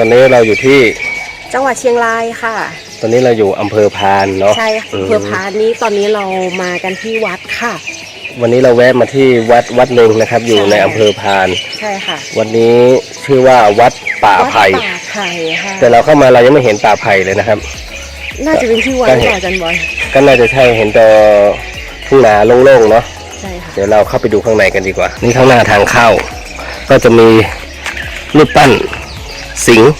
ตอนนี้เราอยู่ที่จังหวัดเชียงรายค่ะ ตอนนี้เราอยู่อำเภอพานเนาะใช่ค่ะมอำเภอพานนี้ตอนนี้เรามากันที่วัดค่ะ วันนี้เราแวะมาที่วัดวัดหนึ่งนะครับ อยู่ใช่ในอำเภอพาน ใช่ค่ะวันนี้ชื่อว่าวัดป่าวัดไผ่ป่าไผ่ค่ะแต่เราเข้ามาเรายังไม่เห็นป่าไผ่เลยนะครับ น่าจะเป็นที่วัดก็หรือเห็นเปล่าอาจันบอยก็น่าจะใช่เห็นแต่ทุ่งนาโล่งๆเนาะใช่ค่ะเดี๋ยวเราเข้าไปดูข้างในกันดีกว่า นี่ข้างหน้าทางเข้า ก็จะมีรูปปั้นสิงห์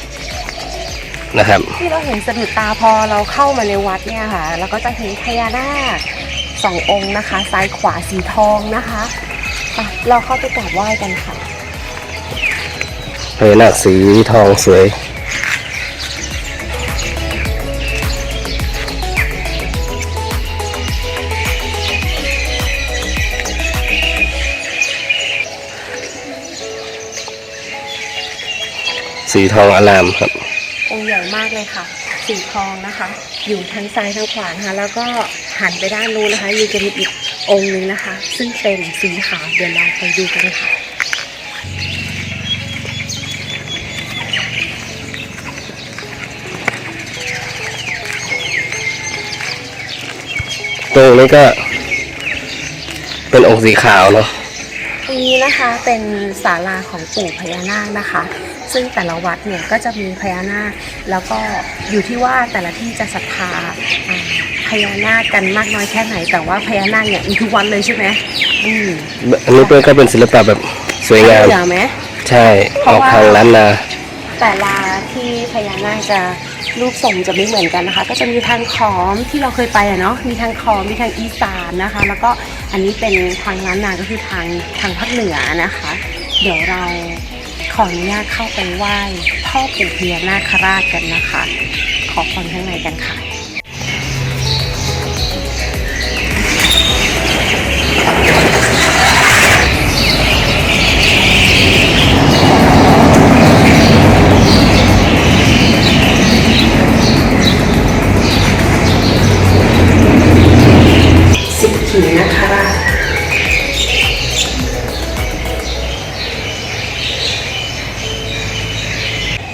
นะครับ ที่เราเห็นสะดุดตาพอเราเข้ามาในวัดเนี่ยค่ะเราก็จะเห็นพญานาค สององค์นะคะ ซ้ายขวาสีทองนะคะไปเราเข้าไปกราบไหว้กันค่ะพญานาคสีทองสวยสีทองอลามครับ องค์ใหญ่มากเลยค่ะ สีทองนะคะ อยู่ทั้งซ้ายทั้งขวานะคะแล้วก็หันไปด้านนู้นนะคะอยู่จะมีอีกองค์หนึงนะคะ ซึ่งเป็นสีขาวเดี๋ยวเราไปดูกันค่ะตรงนี้ก็ เป็นองค์สีขาวเนาะตรงนี้นะคะเป็นศาลาของปู่พญานาคนะคะ ซึ่งแต่ละวัดเนี่ยก็จะมีพญานาคแล้วก็อยู่ที่ว่าแต่ละที่จะศรัทธาอ่าพญานาคกันมากน้อยแค่ไหน แต่ว่าพญานาคเนี่ยมีทุกวันเลยใช่ไหมอืมอันนี้เป็นก็เป็นศิลปะแบบสวยงามเหลือไหมใช่ออกทางล้านนาแต่ละที่พญานาคจะรูปทรงจะไม่เหมือนกันนะคะ ก็จะมีทางขอมที่เราเคยไปอะเนาะมีทางขอมมีทางอีสานนะคะ แล้วก็อันนี้เป็นทางล้านนาก็คือทางทางภาคเหนือนะคะ เดี๋ยวเราข ออนุญาตเข้าไปไหว้พ่อปู่พญานาคราชกันนะคะ ขอพรข้างในกันค่ะ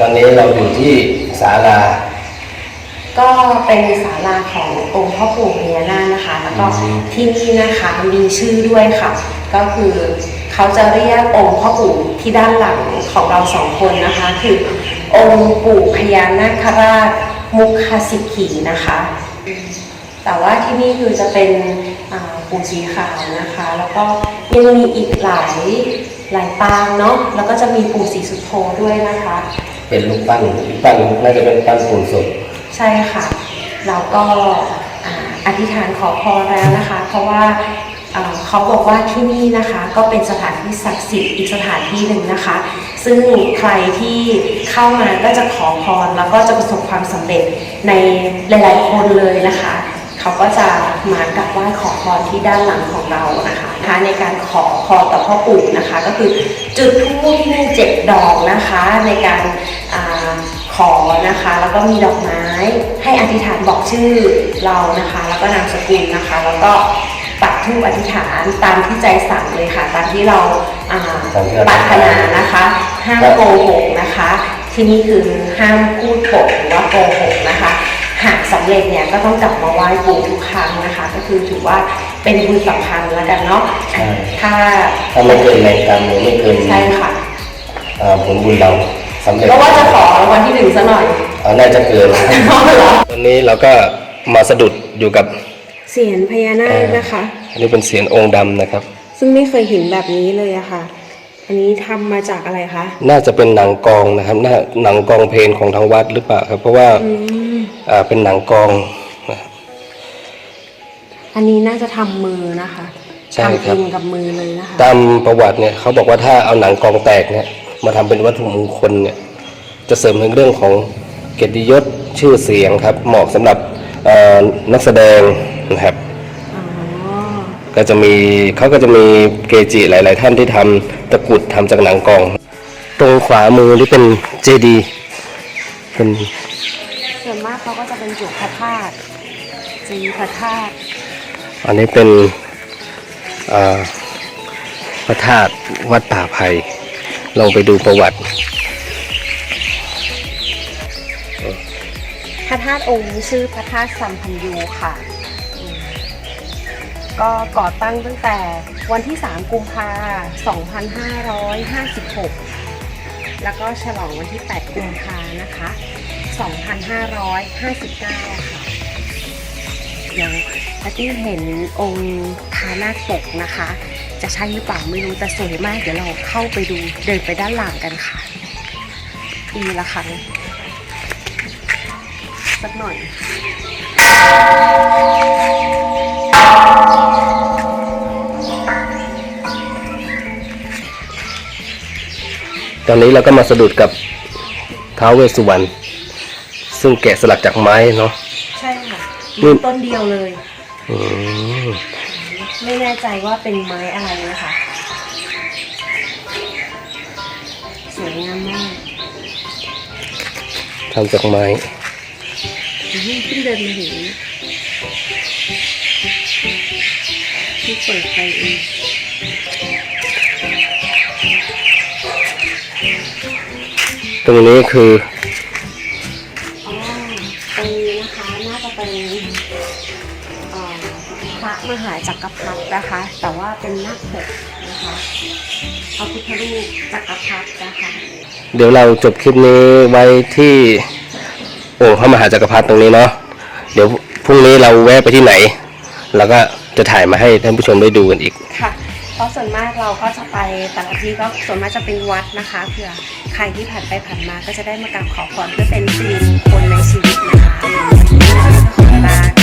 ตอนนี้เราอยู่ที่ศาลา ก็เป็นศาลาขององค์พ่อปู่พญานาคนะคะ แล้วก็ที่นี่นะคะมีชื่อด้วยค่ะ ก็คือเขาจะเรียกองค์พ่อปู่ที่ด้านหลังของเราสองคนนะคะ คือองค์ปู่พญานาคราชมุขสิกขีนะคะ แต่ว่าที่นี่คือจะเป็นปู่สีขาวนะคะ แล้วก็ยังมีอีกหลายหลายปางเนาะแล้วก็จะมีปู่สีสุโธด้วยนะคะ เป็นรูปปั้นรูปปั้นน่าจะเป็นปั้นปูนสดใช่ค่ะแล้วก็ออธิษฐานขอพรแล้วนะคะ เพราะว่าอ่าเขาบอกว่าที่นี่นะคะก็เป็นสถานที่ศักดิ์สิทธิ์อีกสถานที่หนึ่งนะคะ ซึ่งใครที่เข้ามาก็จะขอพรแล้วก็จะประสบความสำเร็จในหลาย ๆ คนเลยนะคะ เขาก็จะมากราบไหว้ขอพรที่ด้านหลังของเรานะคะนะคะในการขอพรต่อพ่อปู่นะคะ ก็คือจุดธูปที่นี่เจ็ดดอกนะคะในการอ่าขอนะคะ แล้วก็มีดอกไม้ให้อธิษฐานบอกชื่อเรานะคะ แล้วก็นามสกุลนะคะ แล้วก็ปักธูปอธิษฐานตามที่ใจสั่งเลยค่ะตามที่เราอ่าตามที่เราปรารถนานะคะ ห้ามโกหกนะคะ ที่นี่คือห้ามพูดปดหรือว่าโกหกนะคะ หากสำเร็จเนี่ยก็ต้องกลับมาไหว้ปู่ทุกครั้งนะคะ ก็คือถือว่าเป็นบุญสำคัญแล้วกันเนาะใช่ ถ้าถ้าไม่เกินแรงกรรมหรือไม่เกินใช่ค่ะอ่าผลบุญเราสำเร็จเพราะว่าจะขอรางวัลที่หนึ่งซะหน่อยอ่าน่าจะเกิน เพราะเหรอวันนี้เราก็มาสะดุดอยู่กับเสียนพญานาคนะคะ อันนี้เป็นเสียงองค์ดำนะครับ ซึ่งไม่เคยเห็นแบบนี้เลยอะค่ะ อันนี้ทำมาจากอะไรคะ น่าจะเป็นหนังกองนะครับน่าหนังกองเพลงของทางวัดหรือเปล่าครับ เพราะว่าอืมอ่า เป็นหนังกองนะอันนี้น่าจะทำมือนะคะใช่ทำครัเอบงกับมือเลยนะคะ ตามประวัติเนี่ยเขาบอกว่าถ้าเอาหนังกองแตกเนี่ยมาทำเป็นวัตถุมงคลเนี่ยจะเสริมในเรื่องของเกียรติยศชื่อเสียงครับเหมาะสำหรับเอ่อนักแสดงนะครับอ๋อ ก็จะมีเขาก็จะมีเกจิหลาย ๆ ท่านที่ทำตะกรุดทำจากหนังกอง ตรงขวามือนี่เป็นเจดีย์เป็น ส่วนมากเขาก็จะเป็นจุดพระธาตุจีพระธาตุอันนี้เป็นอ่าพระธาตุวัดป่าไผ่ลองไปดูประวัติพระธาตุองค์นี้ชื่อพระธาตุสัมพันยูค่ะอืมก็ก่อตั้งตั้งแต่วันที่ 3 กุมภา2556 แล้วก็ฉลองวันที่ 8 กุมภานะคะ 2559 ค่ะเดี๋ยวแพตตี้เห็นองค์พานาคปกนะคะ จะใช่หรือเปล่าไม่รู้แต่สวยมากเดี๋ยวเราเข้าไปดูเดินไปด้านหลังกันค่ะปีละครั้งสักหน่อย ตอนนี้เราก็มาสะดุดกับท้าวเวสสุวรรณซึ่งแกะสลักจากไม้เนาะใช่ค่ะนี่มีต้นเดียวเลย อืมไม่แน่ใจว่าเป็นไม้อะไรนะคะสวยงามมากทำจากไม้อืมเพิ่งเดินมาเห็นที่เปิดไปเอง ตรงนี้คืออ๋อตรงนี้นะคะน่าจะเป็นเอ่อพระมหาจักรพรรดินะคะ แต่ว่าเป็นนาคปกนะคะพระพุทธรูปจักรพรรดินะคะเดี๋ยวเราจบคลิปนี้ไว้ที่โอ่งพระมหาจักรพรรดิตรงนี้เนาะเดี๋ยวพรุ่งนี้เราแวะไปที่ไหน แล้วก็จะถ่ายมาให้ท่านผู้ชมได้ดูกันอีก ค่ะ เพราะส่วนมากเราก็จะไปแต่ละที่ก็ส่วนมากจะเป็นวัดนะคะเผื่อใครที่ผ่านไปผ่านมาก็จะได้มากราบขอพรเพื่อเป็นสิริมงคลในชีวิตนะคะ